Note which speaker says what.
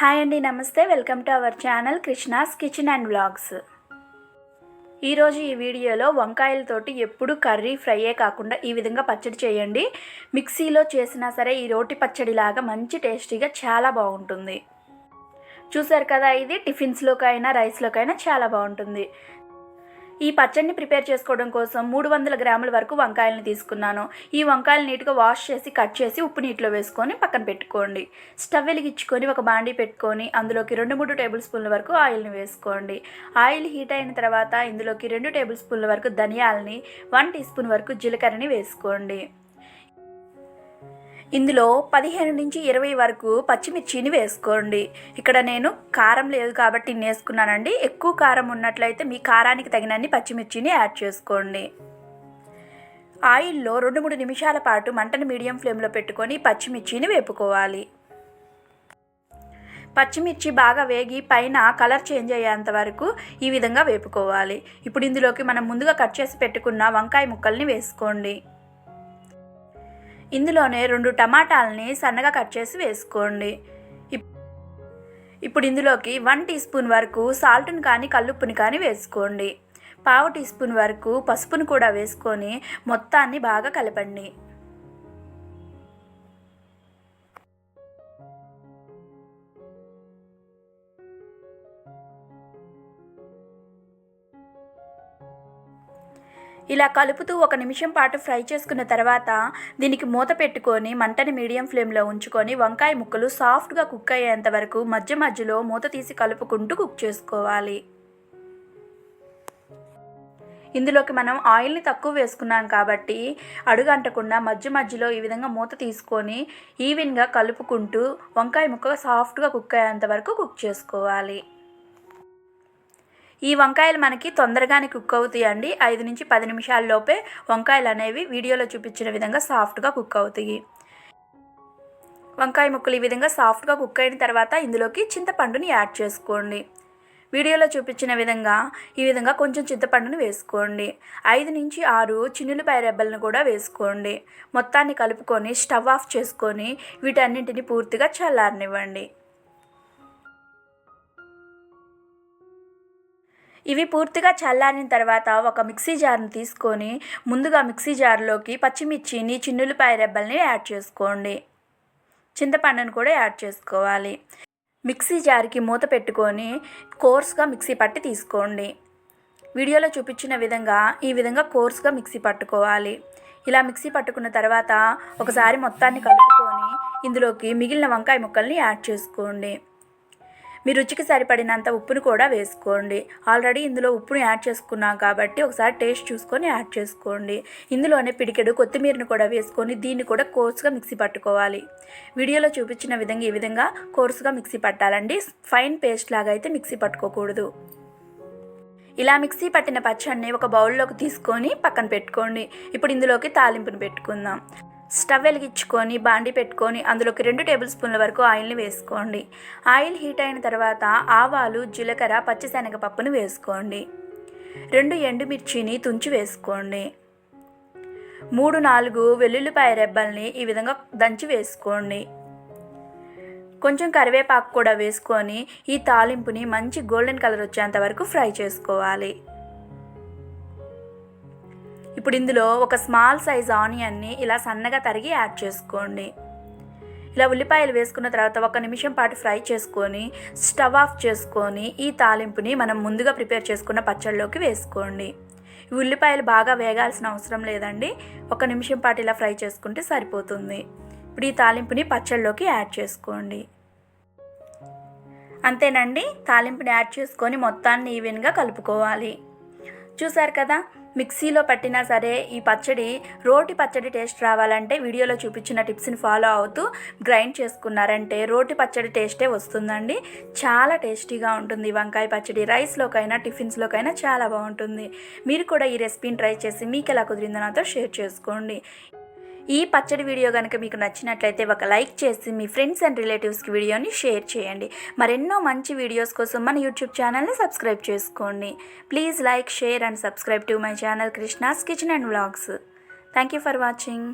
Speaker 1: Hi అండి నమస్తే. Welcome to our channel Krishna's kitchen and vlogs. ఈరోజు ఈ వీడియోలో వంకాయలతోటి ఎప్పుడు కర్రీ ఫ్రైయే కాకుండా ఈ విధంగా పచ్చడి చేయండి. మిక్సీలో చేసినా సరే ఈ రోటి పచ్చడిలాగా మంచి టేస్టీగా చాలా బాగుంటుంది. చూసారు కదా ఇది? టిఫిన్స్లోకైనా రైస్లోకైనా చాలా బాగుంటుంది. ఈ పచ్చడిని ప్రిపేర్ చేసుకోవడం కోసం మూడు వందల గ్రాముల వరకు వంకాయలను తీసుకున్నాను. ఈ వంకాయలు నీట్గా వాష్ చేసి కట్ చేసి ఉప్పు నీటిలో వేసుకొని పక్కన పెట్టుకోండి. స్టవ్ వెలిగించుకొని ఒక బాండీ పెట్టుకొని అందులోకి రెండు మూడు టేబుల్ స్పూన్ల వరకు ఆయిల్ని వేసుకోండి. ఆయిల్ హీట్ అయిన తర్వాత ఇందులోకి రెండు టేబుల్ స్పూన్ల వరకు ధనియాలని వన్ టీ స్పూన్ వరకు జీలకర్రని వేసుకోండి. ఇందులో పదిహేను నుంచి ఇరవై వరకు పచ్చిమిర్చిని వేసుకోండి. ఇక్కడ నేను కారం లేదు కాబట్టి నేను వేసుకున్నానండి. ఎక్కువ కారం ఉన్నట్లయితే మీ కారానికి తగినన్ని పచ్చిమిర్చిని యాడ్ చేసుకోండి. ఆయిల్లో రెండు మూడు నిమిషాల పాటు మంటను మీడియం ఫ్లేమ్లో పెట్టుకొని పచ్చిమిర్చిని వేపుకోవాలి. పచ్చిమిర్చి బాగా వేగి పైన కలర్ చేంజ్ అయ్యేంత వరకు ఈ విధంగా వేపుకోవాలి. ఇప్పుడు ఇందులోకి మనం ముందుగా కట్ చేసి పెట్టుకున్న వంకాయ ముక్కల్ని వేసుకోండి. ఇందులోనే రెండు టమాటాలని సన్నగా కట్ చేసి వేసుకోండి. ఇప్పుడు ఇందులోకి వన్ టీ స్పూన్ వరకు సాల్ట్ని కానీ కల్లుప్పుని కానీ వేసుకోండి. పావు టీ స్పూన్ వరకు పసుపును కూడా వేసుకొని మొత్తాన్ని బాగా కలపండి. ఇలా కలుపుతూ ఒక నిమిషం పాటు ఫ్రై చేసుకున్న తర్వాత దీనికి మూత పెట్టుకొని మంటని మీడియం ఫ్లేమ్లో ఉంచుకొని వంకాయ ముక్కలు సాఫ్ట్గా కుక్ అయ్యేంత వరకు మధ్య మధ్యలో మూత తీసి కలుపుకుంటూ కుక్ చేసుకోవాలి. ఇందులోకి మనం ఆయిల్ని తక్కువ వేసుకున్నాం కాబట్టి అడుగంటకుండా మధ్య మధ్యలో ఈ విధంగా మూత తీసుకొని ఈవెన్గా కలుపుకుంటూ వంకాయ ముక్క సాఫ్ట్గా కుక్ అయ్యేంత వరకు కుక్ చేసుకోవాలి. ఈ వంకాయలు మనకి తొందరగానే కుక్ అవుతాయండి. ఐదు నుంచి పది నిమిషాల్లోపే వంకాయలు అనేవి వీడియోలో చూపించిన విధంగా సాఫ్ట్గా కుక్ అవుతాయి. వంకాయ ముక్కలు ఈ విధంగా సాఫ్ట్గా కుక్ అయిన తర్వాత ఇందులోకి చింతపండుని యాడ్ చేసుకోండి. వీడియోలో చూపించిన విధంగా ఈ విధంగా కొంచెం చింతపండుని వేసుకోండి. ఐదు నుంచి ఆరు చిన్నులపాయ రెబ్బలను కూడా వేసుకోండి. మొత్తాన్ని కలుపుకొని స్టవ్ ఆఫ్ చేసుకొని వీటన్నింటిని పూర్తిగా చల్లారనివ్వండి. ఇవి పూర్తిగా చల్లారిన తర్వాత ఒక మిక్సీ జార్ని తీసుకొని ముందుగా మిక్సీ జార్లోకి పచ్చిమిర్చిని చిన్నులపాయ రెబ్బల్ని యాడ్ చేసుకోండి. చింతపండును కూడా యాడ్ చేసుకోవాలి. మిక్సీ జార్కి మూత పెట్టుకొని కోర్స్గా మిక్సీ పట్టి తీసుకోండి. వీడియోలో చూపించిన విధంగా ఈ విధంగా కోర్స్గా మిక్సీ పట్టుకోవాలి. ఇలా మిక్సీ పట్టుకున్న తర్వాత ఒకసారి మొత్తాన్ని కలుపుకొని ఇందులోకి మిగిలిన వంకాయ ముక్కల్ని యాడ్ చేసుకోండి. మీ రుచికి సరిపడినంత ఉప్పును కూడా వేసుకోండి. ఆల్రెడీ ఇందులో ఉప్పును యాడ్ చేసుకున్నాం కాబట్టి ఒకసారి టేస్ట్ చూసుకొని యాడ్ చేసుకోండి. ఇందులోనే పిడికెడు కొత్తిమీరను కూడా వేసుకొని దీన్ని కూడా కోర్సుగా మిక్సీ పట్టుకోవాలి. వీడియోలో చూపించిన విధంగా ఈ విధంగా కోర్సుగా మిక్సీ పట్టాలండి. ఫైన్ పేస్ట్ లాగా అయితే మిక్సీ పట్టుకోకూడదు. ఇలా మిక్సీ పట్టిన పచ్చడిని ఒక బౌల్లోకి తీసుకొని పక్కన పెట్టుకోండి. ఇప్పుడు ఇందులోకి తాలింపును పెట్టుకుందాం. స్టవ్ వెలిగించుకొని బాండి పెట్టుకొని అందులోకి రెండు టేబుల్ స్పూన్ల వరకు ఆయిల్ని వేసుకోండి. ఆయిల్ హీట్ అయిన తర్వాత ఆవాలు జీలకర్ర పచ్చిశనగపప్పును వేసుకోండి. రెండు ఎండుమిర్చిని తుంచి వేసుకోండి. మూడు నాలుగు వెల్లుల్లిపాయ రెబ్బల్ని ఈ విధంగా దంచి వేసుకోండి. కొంచెం కరివేపాకు కూడా వేసుకొని ఈ తాలింపుని మంచి గోల్డెన్ కలర్ వచ్చేంత వరకు ఫ్రై చేసుకోవాలి. ఇప్పుడు ఇందులో ఒక స్మాల్ సైజ్ ఆనియన్ని ఇలా సన్నగా తరిగి యాడ్ చేసుకోండి. ఇలా ఉల్లిపాయలు వేసుకున్న తర్వాత ఒక నిమిషం పాటు ఫ్రై చేసుకొని స్టవ్ ఆఫ్ చేసుకొని ఈ తాలింపుని మనం ముందుగా ప్రిపేర్ చేసుకున్న పచ్చళ్ళలోకి వేసుకోండి. ఈ ఉల్లిపాయలు బాగా వేగాల్సిన అవసరం లేదండి. ఒక నిమిషం పాటు ఇలా ఫ్రై చేసుకుంటే సరిపోతుంది. ఇప్పుడు ఈ తాలింపుని పచ్చళ్ళలోకి యాడ్ చేసుకోండి. అంతేనండి తాలింపుని యాడ్ చేసుకొని మొత్తాన్ని ఈవెన్గా కలుపుకోవాలి. చూసారు కదా మిక్సీలో పట్టినా సరే ఈ పచ్చడి రోటి పచ్చడి టేస్ట్ రావాలంటే వీడియోలో చూపించిన టిప్స్ని ఫాలో అవుతూ గ్రైండ్ చేసుకున్నారంటే రోటి పచ్చడి టేస్టే వస్తుందండి. చాలా టేస్టీగా ఉంటుంది వంకాయ పచ్చడి. రైస్లోకైనా టిఫిన్స్లోకైనా చాలా బాగుంటుంది. మీరు కూడా ఈ రెసిపీని ట్రై చేసి మీకు ఎలా కుదిరిందో నాతో షేర్ చేసుకోండి. ఈ పచ్చడి వీడియో కనుక మీకు నచ్చినట్లయితే ఒక లైక్ చేసి మీ ఫ్రెండ్స్ అండ్ రిలేటివ్స్కి వీడియోని షేర్ చేయండి. మరెన్నో మంచి వీడియోస్ కోసం మన యూట్యూబ్ ఛానల్ని సబ్స్క్రైబ్ చేసుకోండి. Please like share and subscribe to my channel Krishna's kitchen and vlogs. Thank you for watching.